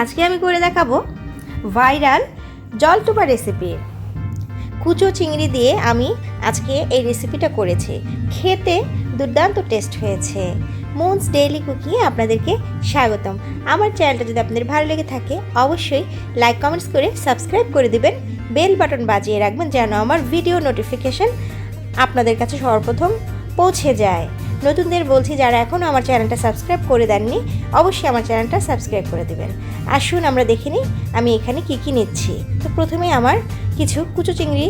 আজকে আমি করে দেখাবো ভাইরাল জলটুবা রেসিপি কুচো চিংড়ি দিয়ে আমি আজকে এই রেসিপিটা করেছি। খেতে দুর্দান্ত টেস্ট হয়েছে। মুন্স ডেইলি কুকিংয়ে আপনাদেরকে স্বাগতম। আমার চ্যানেলটা যদি আপনাদের ভালো লেগে থাকে, অবশ্যই লাইক কমেন্টস করে সাবস্ক্রাইব করে দিবেন। বেল বাটন বাজিয়ে রাখবেন যেন আমার ভিডিও নোটিফিকেশন আপনাদের কাছে সর্বপ্রথম পৌঁছে যায়। নতুনদের বলছি যারা এখনও আমার চ্যানেলটা সাবস্ক্রাইব করে দেননি, অবশ্যই আমার চ্যানেলটা সাবস্ক্রাইব করে দেবেন। আসুন আমরা দেখে নিই আমি এখানে কি কি নিচ্ছি। তো প্রথমে আমার কিছু কুচো চিংড়ি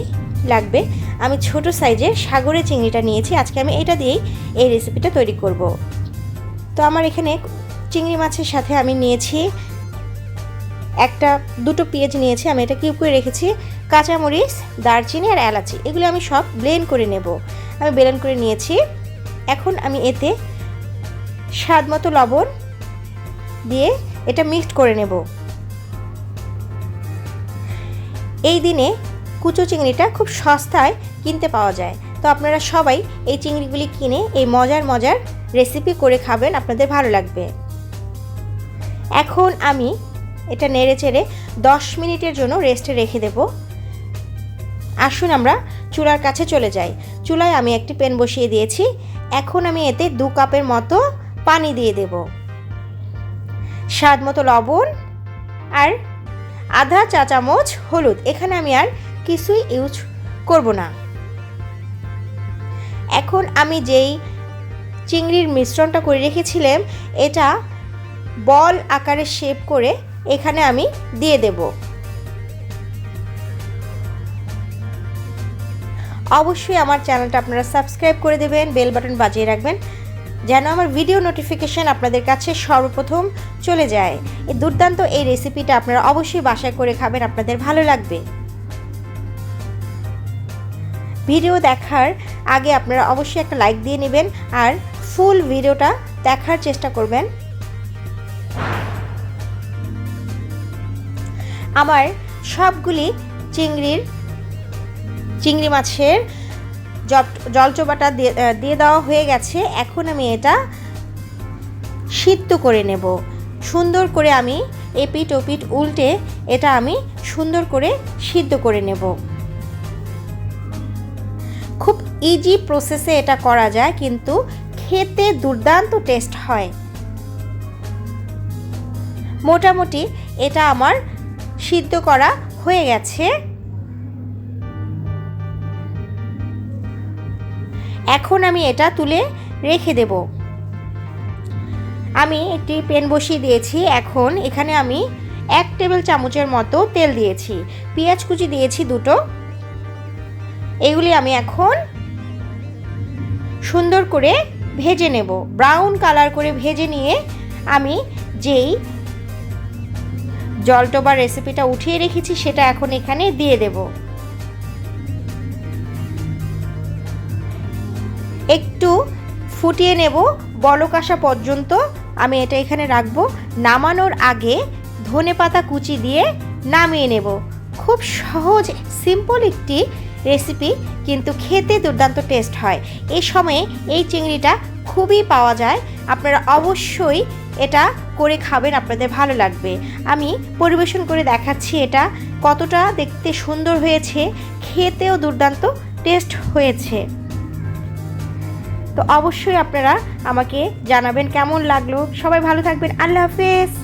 লাগবে। আমি ছোট সাইজের সাগরের চিংড়িটা নিয়েছি। আজকে আমি এটা দিয়েই এই রেসিপিটা তৈরি করব। তো আমার এখানে চিংড়ি মাছের সাথে আমি নিয়েছি একটা, দুটো পেঁয়াজ নিয়েছি। আমি এটা কিউব করে রেখেছি। কাঁচামরিচ, দারচিনি আর এলাচি, এগুলো আমি সব ব্লেন্ড করে নেব। আমি ব্লেন্ড করে নিয়েছি এখন আমি এতে স্বাদ মতো লবণ দিয়ে এটা মিক্সড করে নেব। এই দিনে কুচো চিংড়িটা খুব সস্তায় কিনতে পাওয়া যায়। তো আপনারা সবাই এই চিংড়িগুলি কিনে এই মজার মজার রেসিপি করে খাবেন, আপনাদের ভালো লাগবে। এখন আমি এটা নেড়ে চেড়ে দশ মিনিটের জন্য রেস্টে রেখে দেব। আসুন আমরা চুলার কাছে চলে যাই। চুলায় আমি একটি প্যান বসিয়ে দিয়েছি। এখন আমি এতে দু কাপের মতো পানি দিয়ে দেব। স্বাদ মতো লবণ আর আধা চা চামচ হলুদ। এখানে আমি আর কিছুই ইউজ করব না। এখন আমি যেই চিংড়ির মিশ্রণটা করে রেখেছিলাম, এটা বল আকারে শেপ করে এখানে আমি দিয়ে দেব। অবশ্যই আমার চ্যানেলটা আপনারা সাবস্ক্রাইব করে দেবেন, বেল বাটন বাজিয়ে রাখবেন, যেন আমার ভিডিও নোটিফিকেশান আপনাদের কাছে সর্বপ্রথম চলে যায়। এই দুর্দান্ত এই রেসিপিটা আপনারা অবশ্যই বাসায় করে খাবেন, আপনাদের ভালো লাগবে। ভিডিও দেখার আগে আপনারা অবশ্যই একটা লাইক দিয়ে নেবেন আর ফুল ভিডিওটা দেখার চেষ্টা করবেন। আমার সবগুলি চিংড়ির চিংড়ি মাছের জলচোবাটা দিয়ে দেওয়া হয়ে গেছে। এখন আমি এটা সিদ্ধ করে নেব। সুন্দর করে আমি এপিট ওপিট উল্টে এটা আমি সুন্দর করে সিদ্ধ করে নেব। খুব ইজি প্রসেসে এটা করা যায়, কিন্তু খেতে দুর্দান্ত টেস্ট হয়। মোটামুটি এটা আমার সিদ্ধ করা হয়ে গেছে। এখন আমি এটা তুলে রেখে দেব। আমি একটি পেন বসিয়ে দিয়েছি। এখন এখানে আমি এক টেবিল চামচের মতো তেল দিয়েছি। পেঁয়াজ কুচি দিয়েছি দুটো। এগুলি আমি এখন সুন্দর করে ভেজে নেব। ব্রাউন কালার করে ভেজে নিয়ে আমি যেই জলটোবা রেসিপিটা উঠিয়ে রেখেছি, সেটা এখন এখানে দিয়ে দেব। একটু ফুটিয়ে নেব বলক আসা পর্যন্ত। আমি এটা এখানে রাখব। নামানোর আগে ধনে পাতা কুচি দিয়ে নামিয়ে নেব। খুব সহজ সিম্পল একটি রেসিপি কিন্তু খেতে দুর্দান্ত টেস্ট হয়। এই সময়ে এই চিংড়িটা খুবই পাওয়া যায়। আপনারা অবশ্যই এটা করে খাবেন, আপনাদের ভালো লাগবে। আমি পরিবেশন করে দেখাচ্ছি এটা, কতটা দেখতে সুন্দর হয়েছে। খেতেও দুর্দান্ত টেস্ট হয়েছে। তো অবশ্যই আপনারা আমাকে জানাবেন কেমন লাগল। সবাই ভালো থাকবেন। আল্লাহ হাফেজ।